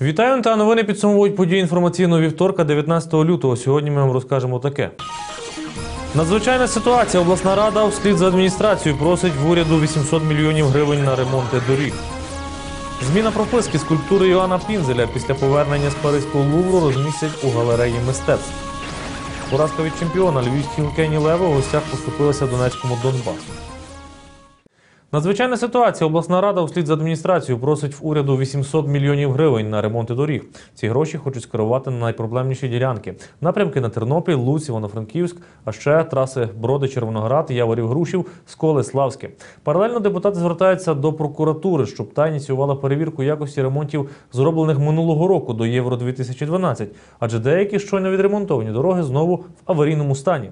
Вітаю та новини підсумовують події інформаційного вівторка 19 лютого. Сьогодні ми вам розкажемо таке. Надзвичайна ситуація. Обласна рада вслід за адміністрацією просить в уряду 800 мільйонів гривень на ремонти доріг. Зміна прописки скульптури Йоанна Пінзеля після повернення з Паризького Лувру розмістять у галереї мистецтв. Поразка від чемпіона львівські хокейні леви у гостях поступилися Донецькому Донбасу. Надзвичайна ситуація. Обласна рада вслід за адміністрацією просить в уряду 800 мільйонів гривень на ремонти доріг. Ці гроші хочуть скерувати на найпроблемніші ділянки. Напрямки на Тернопіль, Луць, Івано-Франківськ, а ще траси Броди, Червоноград, Яворів, Грушів, Сколи, Славське. Паралельно депутати звертаються до прокуратури, щоб та ініціювала перевірку якості ремонтів, зроблених минулого року до Євро 2012 адже деякі щойно відремонтовані дороги знову в аварійному стані.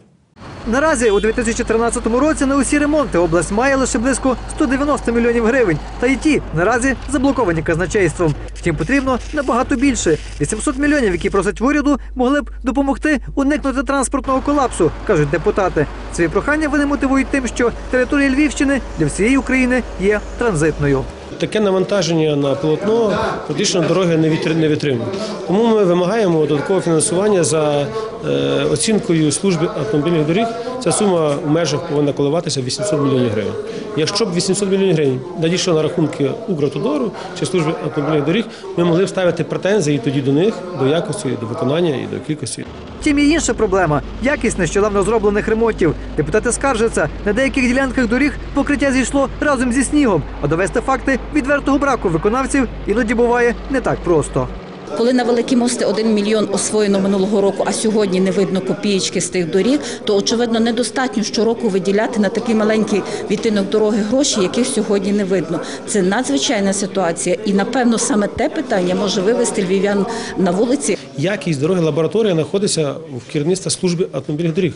Наразі у 2013 році на усі ремонти область має лише близько 190 мільйонів гривень. Та й ті наразі заблоковані казначейством. Втім, потрібно набагато більше. 800 мільйонів, які просять в уряду, могли б допомогти уникнути транспортного колапсу, кажуть депутати. Свої прохання вони мотивують тим, що територія Львівщини для всієї України є транзитною. Таке навантаження на полотно фактично дороги не витримує. Тому ми вимагаємо додаткового фінансування за е, оцінкою служби автомобільних доріг. Ця сума в межах повинна коливатися 800 мільйонів гривень. Якщо б 800 мільйонів гривень надійшло на рахунки Укравтодору чи служби автомобільних доріг, ми могли б ставити претензії тоді до них, до якості, до виконання і до кількості. Втім, є інша проблема якість нещодавно зроблених ремонтів. Депутати скаржаться, на деяких ділянках доріг покриття зійшло разом зі снігом, а довести факти відвертого браку виконавців іноді буває не так просто. Коли на великі мости 1 мільйон освоєно минулого року, а сьогодні не видно копієчки з тих доріг, то очевидно недостатньо щороку виділяти на такий маленький відтинок дороги гроші, яких сьогодні не видно. Це надзвичайна ситуація, і напевно саме те питання може вивести львів'ян на вулиці. Якість дороги лабораторія знаходиться в керівництва служби автомобільних доріг.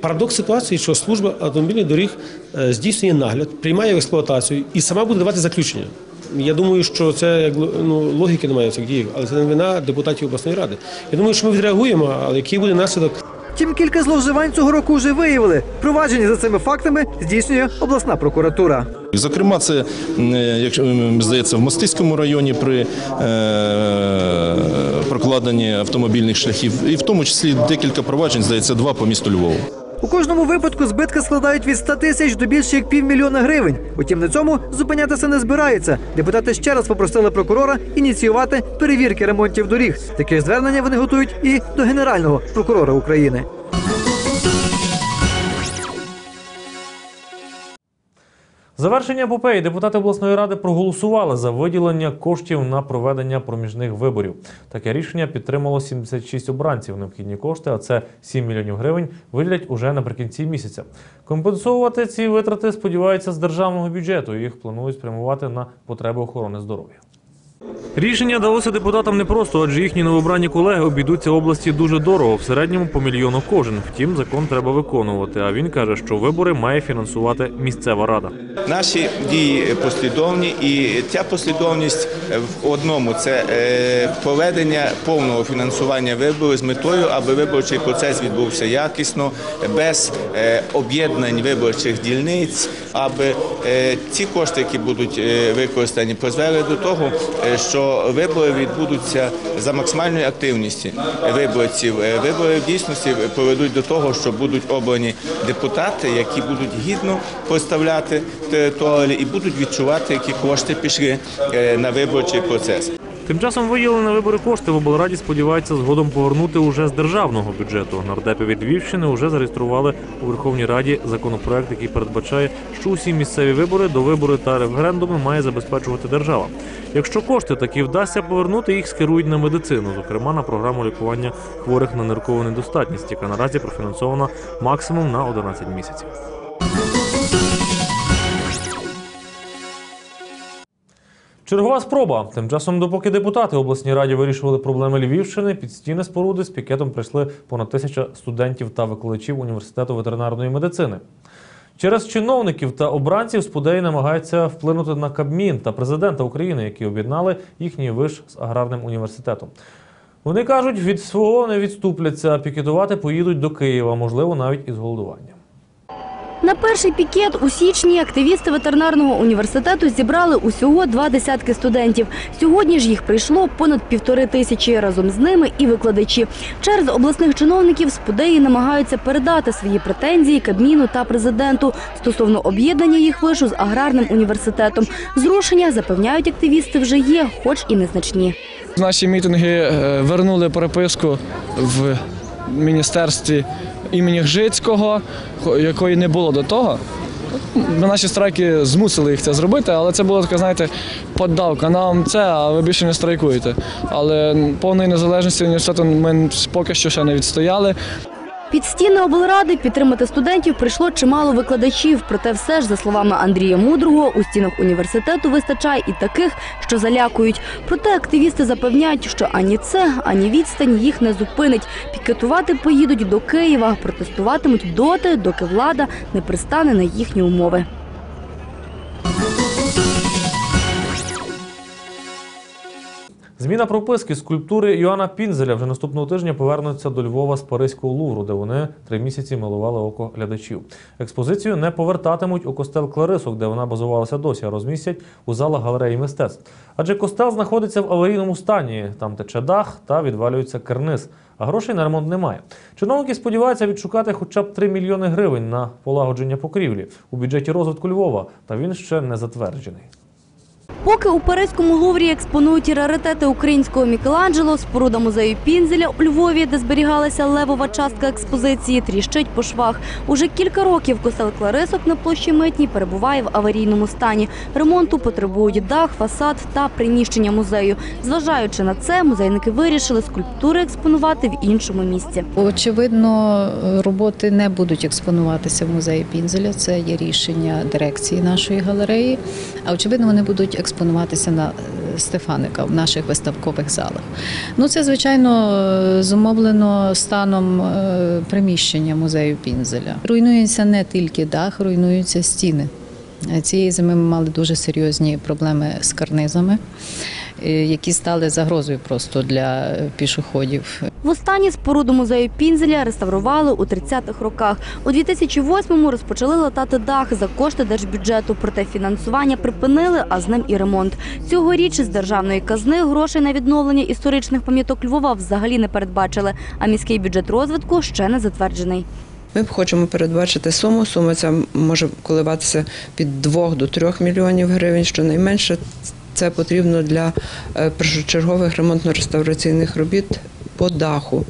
Парадокс ситуації, що служба автомобільних доріг е, здійснює нагляд, приймає в експлуатацію і сама буде давати заключення. Я думаю, що це як ну, логіки немає в цих діях, але це не вина депутатів обласної ради. Я думаю, що ми відреагуємо, але який буде наслідок, Втім, кілька зловживань цього року вже виявили. Провадження за цими фактами здійснює обласна прокуратура. Зокрема, це якщо здається в Мостиському районі при е, прокладенні автомобільних шляхів, і в тому числі декілька проваджень, здається, два по місту Львову. У кожному випадку збитки складають від 100 тисяч до більше як півмільйона гривень. Утім, на цьому зупинятися не збираються. Депутати ще раз попросили прокурора ініціювати перевірки ремонтів доріг. Таке звернення вони готують і до генерального прокурора України. Завершення епопеї депутати обласної ради проголосували за виділення коштів на проведення проміжних виборів. Таке рішення підтримало 76 обранців. Необхідні кошти, а це 7 мільйонів гривень, виділять уже наприкінці місяця. Компенсувати ці витрати сподіваються з державного бюджету. Їх планують спрямувати на потреби охорони здоров'я. Рішення далося депутатам непросто, адже їхні новобрані колеги обійдуться області дуже дорого, в середньому по мільйону кожен. Втім, закон треба виконувати. А він каже, що вибори має фінансувати місцева рада. Наші дії послідовні, і ця послідовність в одному це е, проведення повного фінансування виборів з метою, аби виборчий процес відбувся якісно, без е, об'єднань виборчих дільниць, аби ці кошти, які будуть е, використані, призвели до того, е, що вибори відбудуться за максимальною активністю виборців. Е, Вибори в дійсності поведуть до того, що будуть обрані депутати, які будуть гідно представляти територію і будуть відчувати, які кошти пішли е, на виборчий процес. Тим часом виділені на вибори кошти в облраді сподіваються згодом повернути уже з державного бюджету. Нардепи від Львівщини вже зареєстрували у Верховній Раді законопроект, який передбачає, що усі місцеві вибори до вибори та референдуми має забезпечувати держава. Якщо кошти таки вдасться повернути, їх скерують на медицину, зокрема на програму лікування хворих на ниркову недостатність, яка наразі профінансована максимум на 11 місяців. Чергова спроба. Тим часом, допоки депутати обласній раді вирішували проблеми Львівщини, під стіни споруди з пікетом прийшли понад тисяча студентів та викладачів університету ветеринарної медицини. Через чиновників та обранців спудеї намагаються вплинути на Кабмін та президента України, які об'єднали їхній виш з аграрним університетом. Вони кажуть, від свого не відступляться, пікетувати поїдуть до Києва, можливо, навіть із голодуванням. На перший пікет у січні активісти ветеринарного університету зібрали усього два десятки студентів. Сьогодні ж їх прийшло понад півтори тисячі. Разом з ними і викладачі. Через обласних чиновників спудеї намагаються передати свої претензії Кабміну та президенту стосовно об'єднання їх вишу з аграрним університетом. Зрушення запевняють активісти вже є, хоч і незначні. Наші мітинги е, вернули переписку в міністерстві імені Гжицького, ко- якої не було до того. Наші страйки змусили їх це зробити, але це була така, знаєте, поддавка. Нам це, а ви більше не страйкуєте. Але повної незалежності університету ми поки що ще не відстояли. Під стіни облради підтримати студентів прийшло чимало викладачів. Проте все ж, за словами Андрія Мудрого, у стінах університету вистачає і таких, що залякують. Проте активісти запевняють, що ані це, ані відстань їх не зупинить. Пікетувати поїдуть до Києва, протестуватимуть доти, доки влада не пристане на їхні умови. Зміна прописки скульптури Йоанна Пінзеля вже наступного тижня повернуться до Львова з Паризького Лувру, де вони три місяці милували око глядачів. Експозицію не повертатимуть у костел Кларисок, де вона базувалася досі, а розмістять у залах галереї мистецтв. Адже костел знаходиться в аварійному стані, там тече дах та відвалюється карниз. А грошей на ремонт немає. Чиновники сподіваються відшукати хоча б 3 мільйони гривень на полагодження покрівлі у бюджеті розвитку Львова, та він ще не затверджений. Поки у Паризькому Луврі експонують раритети українського Мікеланджело, споруда музею Пінзеля у Львові, де зберігалася левова частка експозиції, тріщить по швах. Уже кілька років костел Кларисок на площі Митній перебуває в аварійному стані. Ремонту потребують дах, фасад та приміщення музею. Зважаючи на це, музейники вирішили скульптури експонувати в іншому місці. Очевидно, роботи не будуть експонуватися в музеї Пінзеля. Це є рішення дирекції нашої галереї. А очевидно, вони будуть експонуватися на е, Стефаника в наших виставкових залах. Ну, це звичайно е, зумовлено станом е, приміщення музею Пінзеля. Руйнується не тільки дах, руйнуються стіни. Цієї зими ми мали дуже серйозні проблеми з карнизами, які стали загрозою просто для е, пішоходів. Востаннє споруду музею Пінзеля реставрували у 30-х роках. У 2008-му розпочали латати дах за кошти держбюджету. Проте фінансування припинили, а з ним і ремонт. Цьогоріч з державної казни грошей на відновлення історичних пам'яток Львова взагалі не передбачили. А міський бюджет розвитку ще не затверджений. Ми б хочемо передбачити суму. Сума ця може коливатися від 2 до 3 мільйонів гривень. Щонайменше це потрібно для е, першочергових ремонтно-реставраційних робіт по даху.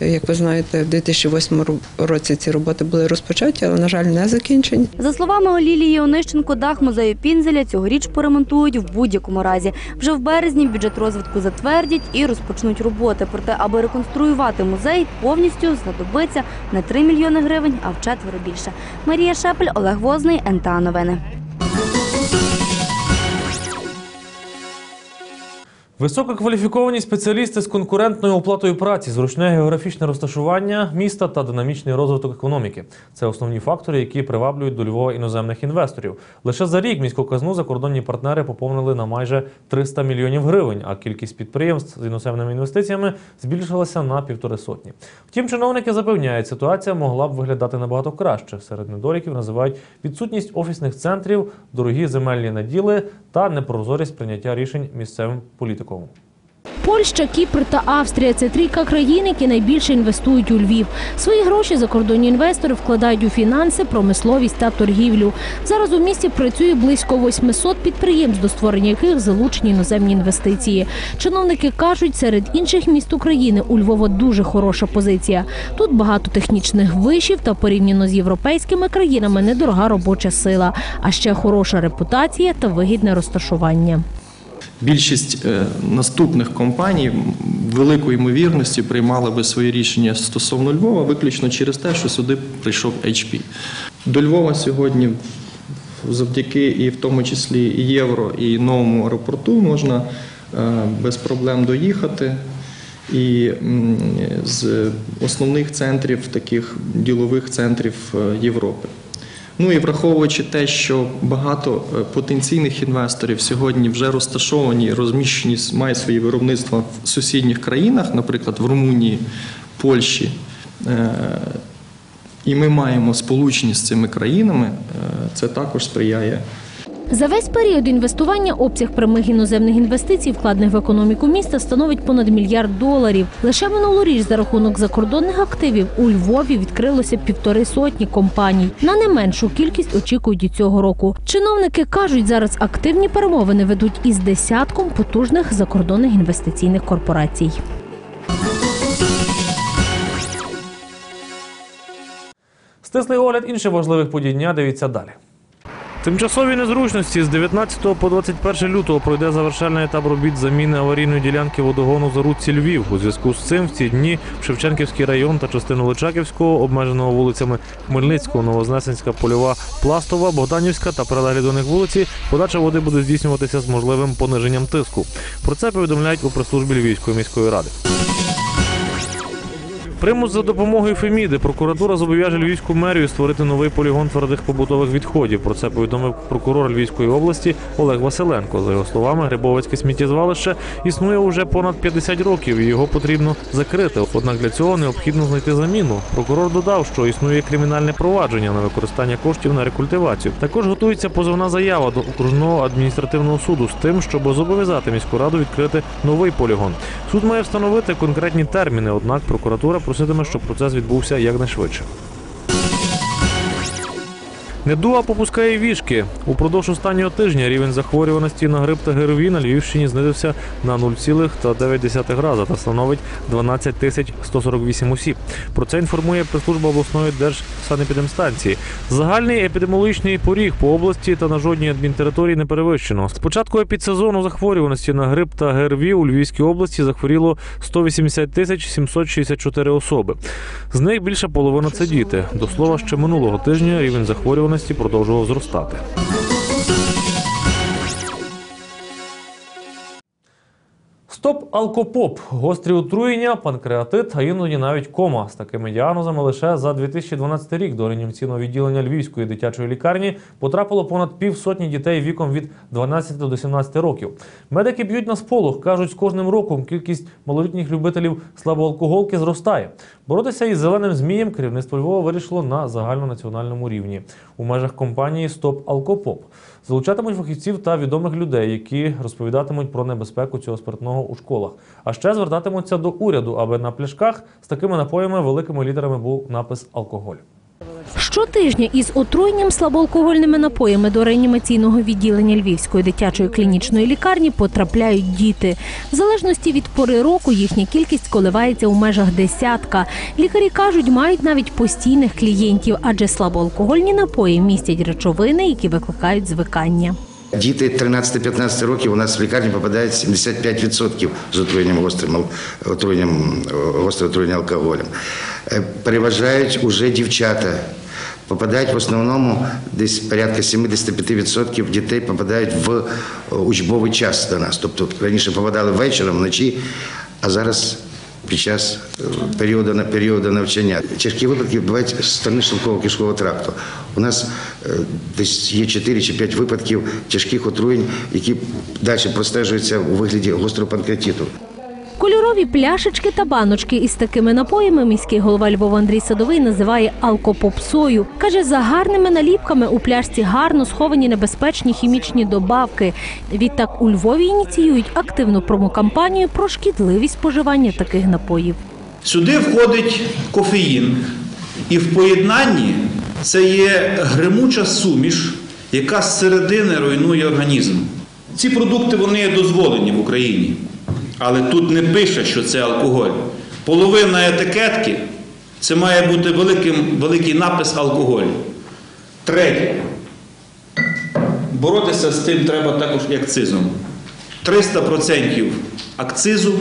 Як ви знаєте, в 2008 ро- році ці роботи були розпочаті, але, на жаль, не закінчені. За словами Лілії Онищенко, дах музею Пінзеля цьогоріч поремонтують в будь-якому разі. Вже в березні бюджет розвитку затвердять і розпочнуть роботи. Проте, аби реконструювати музей, повністю знадобиться не 3 мільйони гривень, а вчетверо більше. Марія Шепель, Олег Возний, НТА Новини. Висококваліфіковані спеціалісти з конкурентною оплатою праці, зручне географічне розташування міста та динамічний розвиток економіки це основні фактори, які приваблюють до Львова іноземних інвесторів. Лише за рік міську казну закордонні партнери поповнили на майже 300 мільйонів гривень, а кількість підприємств з іноземними інвестиціями збільшилася на півтори сотні. Втім, чиновники запевняють, ситуація могла б виглядати набагато краще. Серед недоліків називають відсутність офісних центрів, дорогі земельні наділи та непрозорість прийняття рішень місцевим політиком. Польща, Кіпр та Австрія це трійка країн, які найбільше інвестують у Львів. Свої гроші закордонні інвестори вкладають у фінанси, промисловість та торгівлю. Зараз у місті працює близько 800 підприємств, до створення яких залучені іноземні інвестиції. Чиновники кажуть, серед інших міст України у Львова дуже хороша позиція. Тут багато технічних вишів та порівняно з європейськими країнами недорога робоча сила, а ще хороша репутація та вигідне розташування. Більшість е, наступних компаній м, великою ймовірності приймали би свої рішення стосовно Львова виключно через те, що сюди прийшов HP. До Львова сьогодні, завдяки і в тому числі євро, і новому аеропорту можна е, без проблем доїхати. І з основних центрів, таких ділових центрів е, Європи. Ну і враховуючи те, що багато е, потенційних інвесторів сьогодні вже розташовані, розміщені, мають свої виробництва в сусідніх країнах, наприклад, в Румунії, Польщі, е, і ми маємо сполучені з цими країнами, е, це також сприяє За весь період інвестування обсяг прямих іноземних інвестицій, вкладених в економіку міста, становить понад мільярд доларів. Лише минулоріч за рахунок закордонних активів у Львові відкрилося півтори сотні компаній. На не меншу кількість очікують і цього року. Чиновники кажуть, зараз активні перемовини ведуть із десятком потужних закордонних інвестиційних корпорацій. Стислий огляд інших важливих подій дня. Дивіться далі. Тимчасові незручності з 19 по 21 лютого пройде завершальний етап робіт заміни аварійної ділянки водогону за рудці Львів. У зв'язку з цим в ці дні в Шевченківський район та частину Личаківського, обмеженого вулицями Хмельницького, Новознесенська, Польова, Пластова, Богданівська та прилеглі до них вулиці, подача води буде здійснюватися з можливим пониженням тиску. Про це повідомляють у прес-службі Львівської міської ради. Примус за допомогою Феміди прокуратура зобов'яже Львівську мерію створити новий полігон твердих побутових відходів. Про це повідомив прокурор Львівської області Олег Василенко. За його словами, Грибовецьке сміттєзвалище існує уже понад 50 років і його потрібно закрити. Однак для цього необхідно знайти заміну. Прокурор додав, що існує кримінальне провадження на використання коштів на рекультивацію. Також готується позовна заява до окружного адміністративного суду з тим, щоб зобов'язати міську раду відкрити новий полігон. Суд має встановити конкретні терміни, однак прокуратура проситиме, щоб процес відбувся якнайшвидше. Недуга попускає вішки. Упродовж останнього тижня рівень захворюваності на грип та ГРВІ на Львівщині знизився на 0,9 рази та становить 12 тисяч 148 осіб. Про це інформує прес-служба обласної держсанепідемстанції. Загальний епідеміологічний поріг по області та на жодній адмінтериторії не перевищено. З початку епідсезону захворюваності на грип та ГРВІ у Львівській області захворіло 180 тисяч 764 особи. З них більше половина це діти. До слова, ще минулого тижня рівень захворюваності продовжував зростати. Стоп алкопоп, гострі отруєння, панкреатит, а іноді навіть кома. З такими діагнозами лише за 2012 рік до реанімаційного відділення Львівської дитячої лікарні потрапило понад півсотні дітей віком від 12 до 17 років. Медики б'ють на сполох, кажуть, з кожним роком кількість малолітніх любителів слабоалкоголки зростає. Боротися із зеленим змієм керівництво Львова вирішило на загальнонаціональному рівні у межах компанії Стоп Алкопоп. Залучатимуть фахівців та відомих людей, які розповідатимуть про небезпеку цього спиртного у школах. А ще звертатимуться до уряду, аби на пляшках з такими напоями великими літерами був напис алкоголь. Щотижня із отруєнням слабоалкогольними напоями до реанімаційного відділення Львівської дитячої клінічної лікарні потрапляють діти. В залежності від пори року їхня кількість коливається у межах десятка. Лікарі кажуть, мають навіть постійних клієнтів, адже слабоалкогольні напої містять речовини, які викликають звикання. Діти 13-15 років у нас в лікарні попадають 75% з отруєнням гострим отруєнням гостре отруєння алкоголем. Е, Переважають уже дівчата. Попадають в основному десь порядка 75% дітей попадають в е, учбовий час до нас. Тобто раніше попадали вечором, вночі, а зараз під час е, періоду періоду навчання. Тяжкі випадки відбуваються з сторони шлунково-кишкового тракту. У нас е, десь є 4 чи 5 випадків тяжких отруєнь, які далі простежуються у вигляді гострого панкреатиту. Кольорові пляшечки та баночки із такими напоями міський голова Львова Андрій Садовий називає алкопопсою. Каже, за гарними наліпками у пляшці гарно сховані небезпечні хімічні добавки. Відтак у Львові ініціюють активну промокампанію про шкідливість споживання таких напоїв. Сюди входить кофеїн, і в поєднанні це є гримуча суміш, яка з середини руйнує організм. Ці продукти вони дозволені в Україні, але тут не пише, що це алкоголь. Половина етикетки це має бути великим, великий напис алкоголь. Третє. Боротися з тим треба також і акцизом. 300% акцизу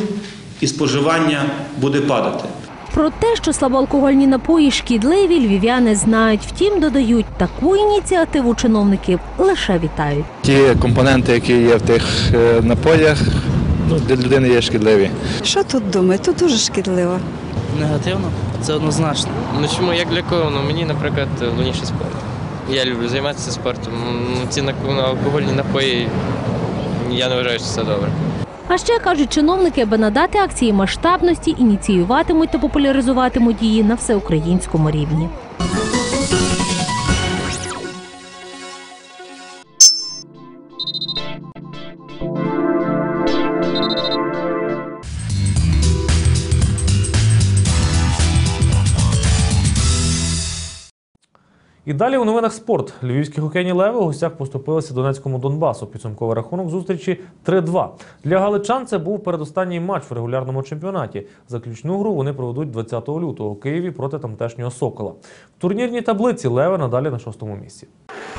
і споживання буде падати. Про те, що слабоалкогольні напої шкідливі, львів'яни знають. Втім, додають, таку ініціативу чиновників лише вітають. Ті компоненти, які є в тих е, напоях, ну, для людини є шкідливі. Що тут думають? Тут дуже шкідливо. Негативно, це однозначно. Ну чому як для кого? Ну мені, наприклад, головніше спорт. Я люблю займатися спортом. Ну, Ці на- алкогольні напої я не вважаю, що це добре. А ще кажуть чиновники, аби надати акції масштабності, ініціюватимуть та популяризуватимуть її на всеукраїнському рівні. Далі у новинах спорт. Львівські хокейні леви у гостях поступилися Донецькому Донбасу. Підсумковий рахунок зустрічі 3-2. Для галичан це був передостанній матч в регулярному чемпіонаті. Заключну гру вони проведуть 20 лютого у Києві проти тамтешнього Сокола. В турнірній таблиці леви надалі на шостому місці.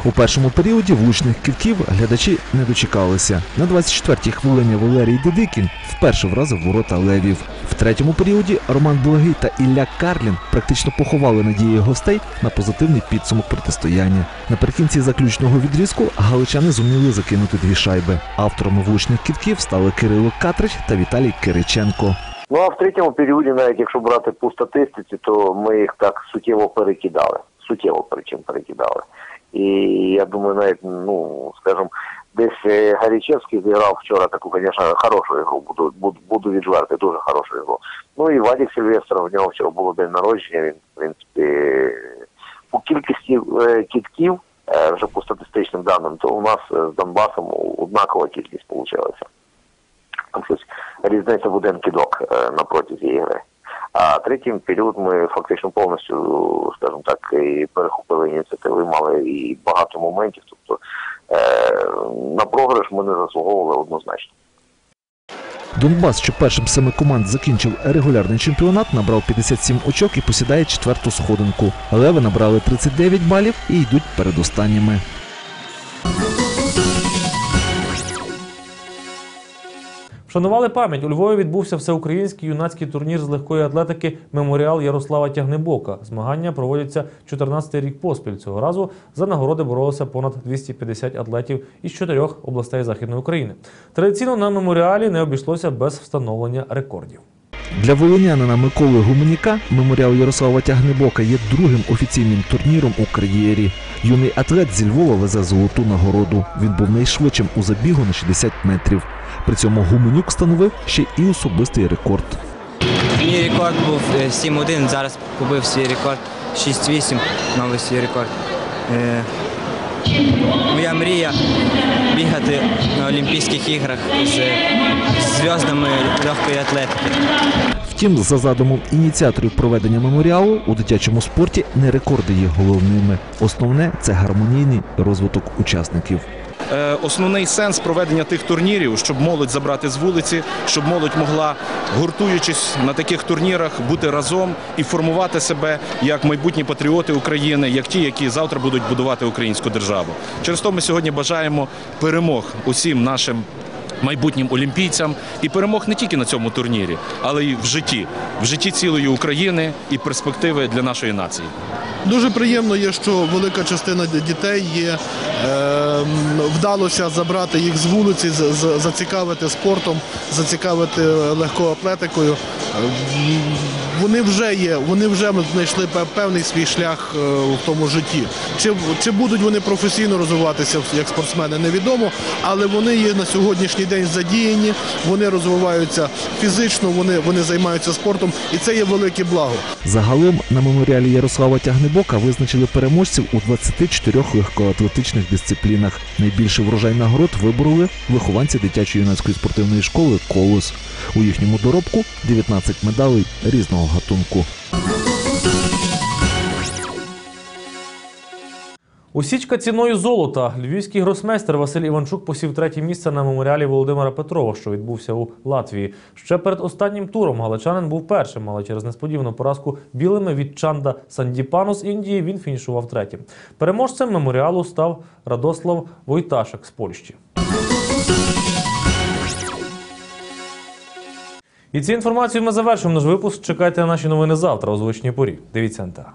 У першому періоді влучних китків глядачі не дочекалися. На 24-й хвилині Валерій Дедикін вперше вразив ворота левів. В третьому періоді Роман Благий та Ілля Карлін практично поховали надії гостей на позитивний підсумок протистояння. Наприкінці заключного відрізку галичани зуміли закинути дві шайби. Авторами влучних китків стали Кирило Катрич та Віталій Кириченко. Ну а в третьому періоді, навіть якщо брати по статистиці, то ми їх так суттєво перекидали. Суттєво причим перекидали. І я думаю, навіть, ну, скажімо, десь е, Гарічевський зіграв вчора таку, звісно, хорошу ігру, буду, буду, буду відверти, дуже хорошу ігру. Ну і Вадик Сильвестров, в нього вчора було день народження, він, в принципі, по кількості е, кітків, е, вже по статистичним даним, то у нас е, з Донбасом однакова кількість вийшла. Там щось різниця в один кидок е, на протязі ігри. А третій період ми фактично повністю, скажімо так, і перехопили ініціативи, мали і багато моментів. Тобто на програш ми не заслуговували однозначно. Донбас, що першим семи команд закінчив регулярний чемпіонат, набрав 57 очок і посідає четверту сходинку. Леви набрали 39 балів і йдуть передостанніми. Вшанували пам'ять. У Львові відбувся всеукраїнський юнацький турнір з легкої атлетики Меморіал Ярослава Тягнебока. Змагання проводяться 14-й рік поспіль. Цього разу за нагороди боролися понад 250 атлетів із чотирьох областей Західної України. Традиційно на меморіалі не обійшлося без встановлення рекордів. Для волинянина Миколи Гуменяка меморіал Ярослава Тягнебока є другим офіційним турніром у кар'єрі. Юний атлет зі Львова везе золоту нагороду. Він був найшвидшим у забігу на 60 метрів. При цьому Гуменюк встановив ще і особистий рекорд. Мій рекорд був е, 7-1, зараз побив свій рекорд 6-8, новий свій рекорд. Моя мрія бігати на Олімпійських іграх з зв'яздами легкої атлетики. Втім, за задумом ініціаторів проведення меморіалу у дитячому спорті не рекорди є головними. Основне це гармонійний розвиток учасників. Е, Основний сенс проведення тих турнірів, щоб молодь забрати з вулиці, щоб молодь могла, гуртуючись на таких турнірах, бути разом і формувати себе як майбутні патріоти України, як ті, які завтра будуть будувати українську державу. Через то ми сьогодні бажаємо перемог усім нашим. Майбутнім олімпійцям і перемог не тільки на цьому турнірі, але й в житті, в житті цілої України і перспективи для нашої нації. Дуже приємно є, що велика частина дітей є. Е, вдалося забрати їх з вулиці, з- зацікавити спортом, зацікавити легкоатлетикою. Вони вже є, вони вже знайшли певний свій шлях е, в тому житті. Чи, чи будуть вони професійно розвиватися як спортсмени, невідомо, але вони є на сьогоднішній день задіяні, вони розвиваються фізично, вони, вони займаються спортом, і це є велике благо. Загалом на меморіалі Ярослава Тягнебока визначили переможців у 24 легкоатлетичних дисциплінах. Найбільший врожай нагород вибороли вихованці дитячої юнацької спортивної школи Колос. У їхньому доробку 19 медалей різного гатунку. Усічка ціною золота. Львівський гросмейстер Василь Іванчук посів третє місце на меморіалі Володимира Петрова, що відбувся у Латвії. Ще перед останнім туром галичанин був першим, але через несподівану поразку білими від Чанда Сандіпану з Індії він фінішував третім. Переможцем меморіалу став Радослав Войташек з Польщі. І цю інформацію ми завершимо наш випуск. Чекайте на наші новини завтра у звичній порі. Дивіться НТА.